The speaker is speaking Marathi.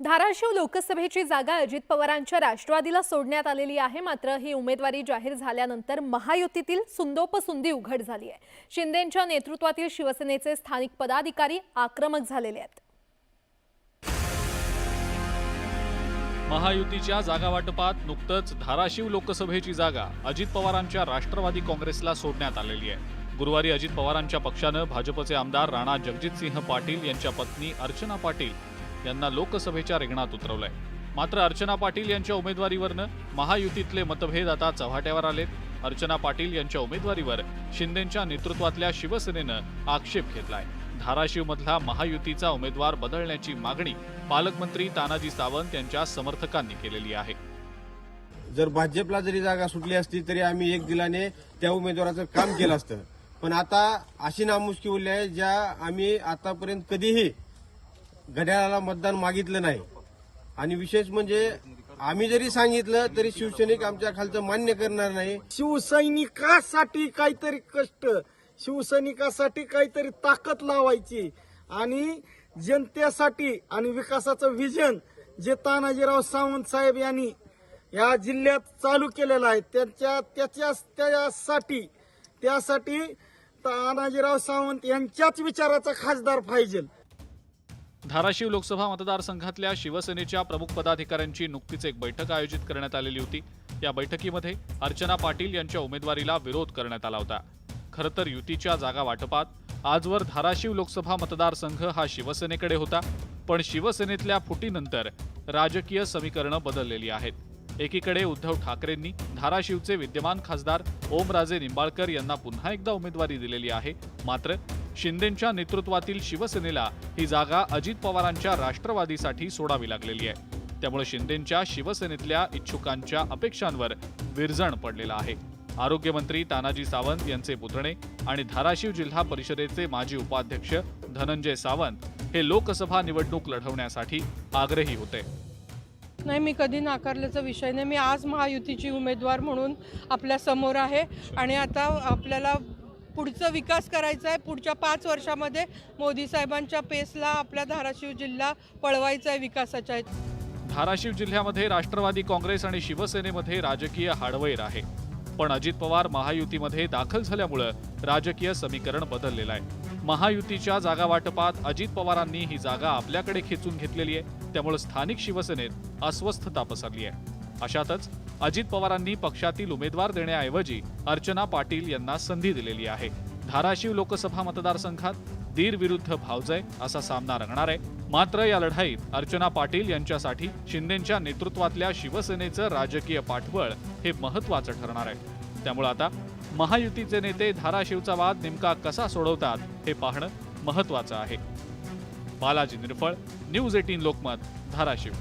धाराशिव लोकसभेची जागा अजित पवारांच्या राष्ट्रवादीला सोडण्यात आलेली आहे. मात्र ही उमेदवारी जाहीर झाल्यानंतर महायुतीतील सुंदोपसुंदी उघड झाली आहे. शिंदेंच्या नेतृत्वातील शिवसेनेचे स्थानिक पदाधिकारी आक्रमक झालेले आहेत. महायुतीच्या जागावाटपात नुकतंच धाराशिव लोकसभेची जागा अजित पवारांच्या राष्ट्रवादी काँग्रेसला सोडण्यात आलेली आहे. गुरुवारी अजित पवारांच्या पक्षानं भाजपचे आमदार राणा जगजितसिंह पाटील यांच्या पत्नी अर्चना पाटील यांना लोकसभेच्या रिंगणात उतरवलंय. मात्र अर्चना पाटील यांच्या उमेदवारीवरनं महायुतीतले मतभेद आता चव्हाट्यावर आलेत. अर्चना पाटील यांच्या उमेदवारीवर शिंदेंच्या नेतृत्वातल्या शिवसेनेनं आक्षेप घेतलाय. धाराशिवमधला महायुतीचा उमेदवार बदलण्याची मागणी पालकमंत्री तानाजी सावंत यांच्या समर्थकांनी केलेली आहे. जर भाजपला जरी जागा सुटली असती तरी आम्ही एक दिलाने त्या उमेदवाराचं काम केलं असतं. पण आता अशी नामुष्की उरली आहे ज्या आम्ही आतापर्यंत कधीही घड्याळाला मतदान मागितलं नाही. आणि विशेष म्हणजे आम्ही जरी सांगितलं तरी शिवसैनिक आमच्या खालचं मान्य करणार नाही. शिवसैनिकासाठी काहीतरी कष्ट शिवसैनिकासाठी काहीतरी ताकद लावायची. आणि जनतेसाठी आणि विकासाचं विजन जे तानाजीराव सावंत साहेब यांनी या जिल्ह्यात चालू केलेलं आहे त्यांच्या त्याच्या त्यासाठी त्यासाठी तानाजीराव सावंत यांच्याच विचाराचा खासदार पाहिजे. धाराशिव लोकसभा मतदारसंघातल्या शिवसेनेच्या प्रमुख पदाधिकाऱ्यांची नुकतीच एक बैठक आयोजित करण्यात आलेली होती. या बैठकीमध्ये अर्चना पाटील यांच्या उमेदवारीला विरोध करण्यात आला होता. खरं तर युतीच्या जागा वाटपात आजवर धाराशिव लोकसभा मतदारसंघ हा शिवसेनेकडे होता पण शिवसेनेतल्या फुटीनंतर राजकीय समीकरणं बदललेली आहेत. एकीकडे उद्धव ठाकरेंनी धाराशिवचे विद्यमान खासदार ओमराजे निंबाळकर यांना पुन्हा एकदा उमेदवारी दिलेली आहे मात्र शिंदेंच्या नेतृत्वातील शिवसेनेला ही जागा अजित पवारांच्या राष्ट्रवादीसाठी सोडावी लागलेली आहे. त्यामुळे शिंदेंच्या शिवसेनेतल्या इच्छुकांच्या अपेक्षांवर विरजण पडलेलं आहे. आरोग्यमंत्री तानाजी सावंत यांचे पुतणे आणि धाराशिव जिल्हा परिषदेचे माजी उपाध्यक्ष धनंजय सावंत हे लोकसभा निवडणूक लढवण्यासाठी आग्रही होते. नाही मी कधी नाकारल्याचा विषय नाही. मी आज महायुतीची उमेदवार म्हणून आपल्यासमोर आहे. आणि आता आपल्याला पुढचा विकास करायचा आहे. पुढच्या पाच वर्षामध्ये मोदी साहेबांच्या पेसला आपला धाराशिव जिल्हा पळवायचा आहे विकासाच्या धाराशिव जिल्ह्यामध्ये राष्ट्रवादी काँग्रेस आणि शिवसेनेमध्ये राजकीय हाडवैर आहे. पण अजित पवार महायुतीमध्ये दाखल झाल्यामुळं राजकीय समीकरण बदललेलं आहे. महायुतीच्या जागा वाटपात अजित पवारांनी ही जागा आपल्याकडे खेचून घेतलेली आहे. त्यामुळे स्थानिक शिवसेनेत अस्वस्थता पसरली आहे. अशातच अजित पवारांनी पक्षातील उमेदवार देण्याऐवजी अर्चना पाटील यांना संधी दिलेली आहे. धाराशिव लोकसभा मतदारसंघात दीर विरुद्ध भावजय असा सामना रंगणार आहे. मात्र या लढाईत अर्चना पाटील यांच्यासाठी शिंदेंच्या नेतृत्वातल्या शिवसेनेचं राजकीय पाठबळ हे महत्वाचं ठरणार आहे. त्यामुळे आता महायुतीचे नेते धाराशिवचा वाद नेमका कसा सोडवतात हे पाहणं महत्वाचं आहे. Balaji Nirphal news eighteen Lokmat Dharashiv.